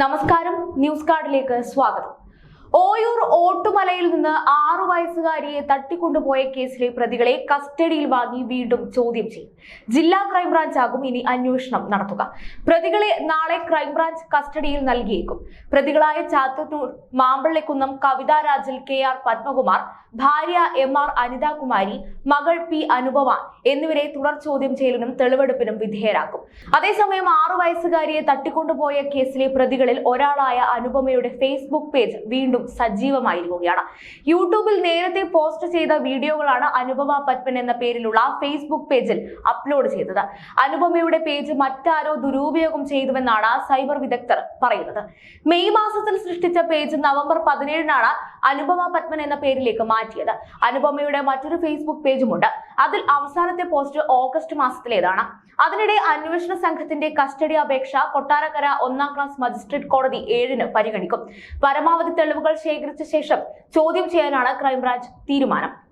നമസ്കാരം. ന്യൂസ് കാർഡിലേക്ക് സ്വാഗതം. ഓയൂർ ഓട്ടുമലയിൽ നിന്ന് ആറു വയസ്സുകാരിയെ തട്ടിക്കൊണ്ടുപോയ കേസിലെ പ്രതികളെ കസ്റ്റഡിയിൽ വാങ്ങി വീണ്ടും ചോദ്യം ചെയ്യും. ജില്ലാ ക്രൈംബ്രാഞ്ച് ആകും ഇനി അന്വേഷണം നടത്തുക. പ്രതികളെ നാളെ ക്രൈംബ്രാഞ്ച് കസ്റ്റഡിയിൽ നൽകിയേക്കും. പ്രതികളായ ചാത്തന്നൂർ മാമ്പള്ളിക്കുന്നം കവിതാ രാജൽ കെ ആർ പത്മകുമാർ ഭാര്യ എം ആർ അനിതാകുമാരി മകൾ പി അനുപമ എന്നിവരെ തുടർ ചോദ്യം ചെയ്യലിനും തെളിവെടുപ്പിനും വിധേയരാക്കും. അതേസമയം ആറു വയസ്സുകാരിയെ തട്ടിക്കൊണ്ടുപോയ കേസിലെ പ്രതികളിൽ ഒരാളായ അനുപമയുടെ ഫേസ്ബുക്ക് പേജ് വീണ്ടും സജീവമായിരിക്കുകയാണ്. യൂട്യൂബിൽ നേരത്തെ പോസ്റ്റ് ചെയ്ത വീഡിയോകളാണ് അനുപമ പത്മൻ എന്ന പേരിലുള്ള ഫേസ്ബുക്ക് പേജിൽ അപ്ലോഡ് ചെയ്തത്. അനുപമയുടെ പേജ് മറ്റാരോ ദുരുപയോഗം ചെയ്തുവെന്നാണ് സൈബർ വിദഗ്ധർ പറയുന്നത്. മെയ് മാസത്തിൽ സൃഷ്ടിച്ച പേജ് നവംബർ പതിനേഴിനാണ് അനുപമ പത്മൻ എന്ന പേരിലേക്ക് മാറ്റിയത്. അനുപമയുടെ മറ്റൊരു ഫേസ്ബുക്ക് പേജുമുണ്ട് അതിൽ അവസാനത്തെ പോസ്റ്റ് ഓഗസ്റ്റ് മാസത്തിലേതാണ്. അതിനിടെ അന്വേഷണ സംഘത്തിന്റെ കസ്റ്റഡി അപേക്ഷ കൊട്ടാരക്കര ഒന്നാം ക്ലാസ് മജിസ്ട്രേറ്റ് കോടതി ഏഴിന് പരിഗണിക്കും. പരമാവധി തെളിവുകൾ ശേഖരിച്ച ശേഷം ചോദ്യം ചെയ്യാനാണ് ക്രൈംബ്രാഞ്ച് തീരുമാനം.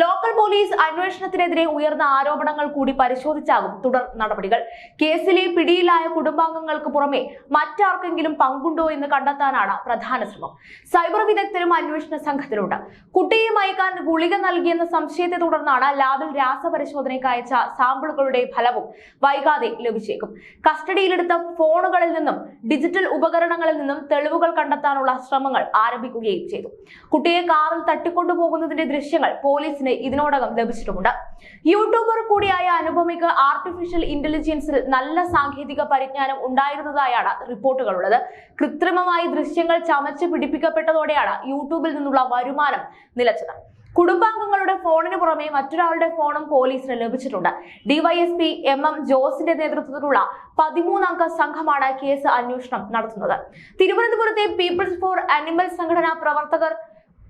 ലോക്കൽ പോലീസ് അന്വേഷണത്തിനെതിരെ ഉയർന്ന ആരോപണങ്ങൾ കൂടി പരിശോധിച്ചാകും തുടർ നടപടികൾ. കേസിലെ പിടിയിലായ കുടുംബാംഗങ്ങൾക്ക് പുറമെ മറ്റാർക്കെങ്കിലും പങ്കുണ്ടോ എന്ന് കണ്ടെത്താനാണ് പ്രധാന ശ്രമം. സൈബർ വിദഗ്ധരും അന്വേഷണ സംഘത്തിലുണ്ട്. കുട്ടിയെ മയക്കാൻ ഗുളിക നൽകിയെന്ന സംശയത്തെ തുടർന്നാണ് ലാബിൽ രാസപരിശോധനയ്ക്ക് അയച്ച സാമ്പിളുകളുടെ ഫലവും വൈകാതെ ലഭിച്ചേക്കും. കസ്റ്റഡിയിലെടുത്ത ഫോണുകളിൽ നിന്നും ഡിജിറ്റൽ ഉപകരണങ്ങളിൽ നിന്നും തെളിവുകൾ കണ്ടെത്താനുള്ള ശ്രമങ്ങൾ ആരംഭിക്കുകയും ചെയ്തു. കുട്ടിയെ കാറിൽ തട്ടിക്കൊണ്ടുപോകുന്നതിന്റെ ദൃശ്യങ്ങൾ പോലീസിന് ഇതിനോടകം ലഭിച്ചിട്ടുമുണ്ട്. യൂട്യൂബർ കൂടിയായ അനുപമയ്ക്ക് ആർട്ടിഫിഷ്യൽ ഇന്റലിജൻസിൽ നല്ല സാങ്കേതിക പരിജ്ഞാനം ഉണ്ടായിരുന്നതായാണ് റിപ്പോർട്ടുകളുള്ളത്. കൃത്രിമമായി ദൃശ്യങ്ങൾ ചമച്ച് പിടിപ്പിക്കപ്പെട്ടതോടെയാണ് യൂട്യൂബിൽ നിന്നുള്ള വരുമാനം നിലച്ചത്. കുടുംബാംഗങ്ങളുടെ ഫോണിന് പുറമെ മറ്റൊരാളുടെ ഫോണും പോലീസിന് ലഭിച്ചിട്ടുണ്ട്. ഡിവൈഎസ്പി എം എം ജോസിന്റെ നേതൃത്വത്തിലുള്ള പതിമൂന്നംഗ സംഘമാണ് കേസ് അന്വേഷണം നടത്തുന്നത്. തിരുവനന്തപുരത്തെ പീപ്പിൾസ് ഫോർ അനിമൽ സംഘടനാ പ്രവർത്തകർ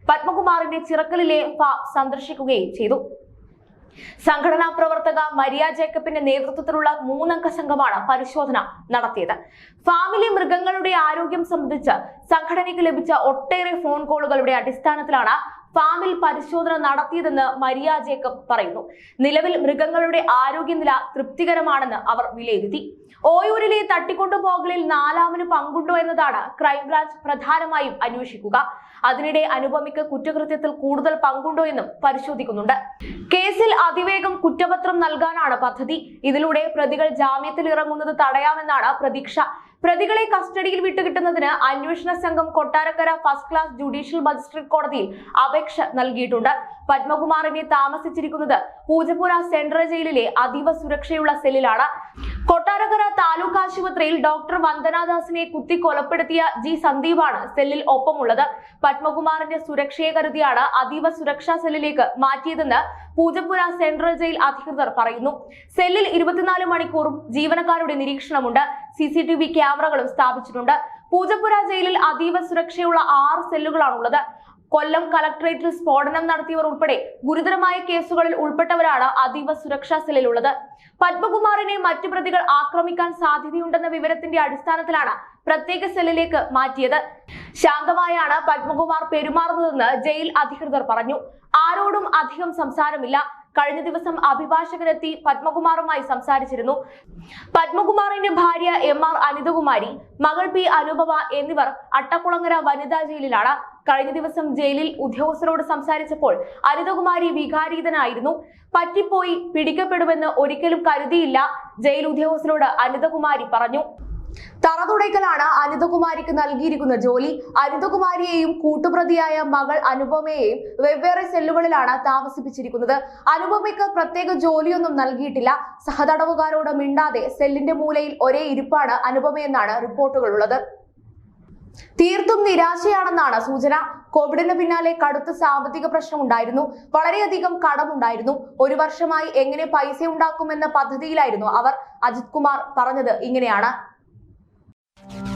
പത്മകുമാറിന്റെ ചിറക്കലിലെ ഫാം സന്ദർശിക്കുകയും ചെയ്തു. സംഘടനാ പ്രവർത്തക മരിയ ജേക്കബിന്റെ നേതൃത്വത്തിലുള്ള മൂന്നംഗ സംഘമാണ് പരിശോധന നടത്തിയത്. ഫാമിലി മൃഗങ്ങളുടെ ആരോഗ്യം സംബന്ധിച്ച് സംഘടനയ്ക്ക് ലഭിച്ച ഒട്ടേറെ ഫോൺ കോളുകളുടെ അടിസ്ഥാനത്തിലാണ് ഫാമിൽ പരിശോധന നടത്തിയതെന്ന് മരിയ ജേക്കബ് പറയുന്നു. നിലവിൽ മൃഗങ്ങളുടെ ആരോഗ്യനില തൃപ്തികരമാണെന്ന് അവർ വിലയിരുത്തി. ഓയൂരിലെ തട്ടിക്കൊണ്ടുപോകലിൽ നാലാമന് പങ്കുണ്ടോ എന്നതാണ് ക്രൈംബ്രാഞ്ച് പ്രധാനമായും അന്വേഷിക്കുക. അതിനിടെ അനുപമയ്ക്ക് കുറ്റകൃത്യത്തിൽ കൂടുതൽ പങ്കുണ്ടോ എന്നും പരിശോധിക്കുന്നുണ്ട്. കേസിൽ അതിവേഗം കുറ്റപത്രം നൽകാനാണ് പദ്ധതി. ഇതിലൂടെ പ്രതികൾ ജാമ്യത്തിൽ ഇറങ്ങുന്നത് തടയാമെന്നാണ് പ്രതീക്ഷ. പ്രതികളെ കസ്റ്റഡിയിൽ വിട്ടുകിട്ടുന്നതിന് അന്വേഷണ സംഘം Kottarakkara first class judicial magistrate കോടതിയിൽ അപേക്ഷ നൽകിയിട്ടുണ്ട്. പത്മകുമാറിനെ താമസിച്ചിരിക്കുന്നത് പൂജപ്പുര സെൻട്രൽ ജയിലിലെ അതീവ സുരക്ഷയുള്ള സെല്ലിലാണ്. കൊട്ടാരക്കര താലൂക്ക് ആശുപത്രിയിൽ ഡോക്ടർ വന്ദനാദാസിനെ കുത്തി കൊലപ്പെടുത്തിയ ജി സന്ദീപാണ് സെല്ലിൽ ഒപ്പമുള്ളത്. പത്മകുമാറിന്റെ സുരക്ഷയെ കരുതിയാണ് അതീവ സുരക്ഷാ സെല്ലിലേക്ക് മാറ്റിയതെന്ന് പൂജപ്പുര സെൻട്രൽ ജയിൽ അധികൃതർ പറയുന്നു. സെല്ലിൽ ഇരുപത്തിനാല് മണിക്കൂറും ജീവനക്കാരുടെ നിരീക്ഷണമുണ്ട്. സി സി ടി വി ക്യാമറകളും സ്ഥാപിച്ചിട്ടുണ്ട്. പൂജപ്പുര ജയിലിൽ അതീവ സുരക്ഷയുള്ള ആറ് സെല്ലുകളാണുള്ളത്. കൊല്ലം കളക്ടറേറ്റിൽ സ്ഫോടനം നടത്തിയവർ ഉൾപ്പെടെ ഗുരുതരമായ കേസുകളിൽ ഉൾപ്പെട്ടവരാണ് അതീവ സുരക്ഷാ സെല്ലിലുള്ളത്. പത്മകുമാറിനെ മറ്റു പ്രതികൾ ആക്രമിക്കാൻ സാധ്യതയുണ്ടെന്ന വിവരത്തിന്റെ അടിസ്ഥാനത്തിലാണ് പ്രത്യേക സെല്ലിലേക്ക് മാറ്റിയത്. ശാന്തമായാണ് പത്മകുമാർ പെരുമാറുന്നതെന്ന് ജയിൽ അധികൃതർ പറഞ്ഞു. ആരോടും അധികം സംസാരമില്ല. കഴിഞ്ഞ ദിവസം അഭിഭാഷകരെത്തി പത്മകുമാറുമായി സംസാരിച്ചിരുന്നു. പത്മകുമാറിന്റെ ഭാര്യ എം ആർ അനിതകുമാരി മകൾ പി അനുപമ എന്നിവർ അട്ടക്കുളങ്ങര വനിതാ ജയിലിലാണ്. കഴിഞ്ഞ ദിവസം ജയിലിൽ ഉദ്യോഗസ്ഥരോട് സംസാരിച്ചപ്പോൾ അനിതകുമാരി വികാരീതനായിരുന്നു. പറ്റിപ്പോയി പിടിക്കപ്പെടുമെന്ന് ഒരിക്കലും കരുതിയില്ല ജയിൽ ഉദ്യോഗസ്ഥരോട് അനിതകുമാരി പറഞ്ഞു. തറതുടയ്ക്കലാണ് അനിതകുമാരിക്ക് നൽകിയിരിക്കുന്ന ജോലി. അനിതകുമാരിയെയും കൂട്ടുപ്രതിയായ മകൾ അനുപമയെയും വെവ്വേറെ സെല്ലുകളിലാണ് താമസിപ്പിച്ചിരിക്കുന്നത്. അനുപമയ്ക്ക് പ്രത്യേക ജോലിയൊന്നും നൽകിയിട്ടില്ല. സഹതടവുകാരോട് മിണ്ടാതെ സെല്ലിന്റെ മൂലയിൽ ഒരേ ഇരിപ്പാണ് അനുപമയെന്നാണ് റിപ്പോർട്ടുകളുള്ളത്. തീർത്തും നിരാശയാണെന്നാണ് സൂചന. കോവിഡിന് പിന്നാലെ കടുത്ത സാമ്പത്തിക പ്രശ്നമുണ്ടായിരുന്നു. വളരെയധികം കടമുണ്ടായിരുന്നു. ഒരു വർഷമായി എങ്ങനെ പൈസ ഉണ്ടാക്കുമെന്ന പദ്ധതിയിലായിരുന്നു അവർ. അജിത് കുമാർ പറഞ്ഞത് ഇങ്ങനെയാണ്. Thank you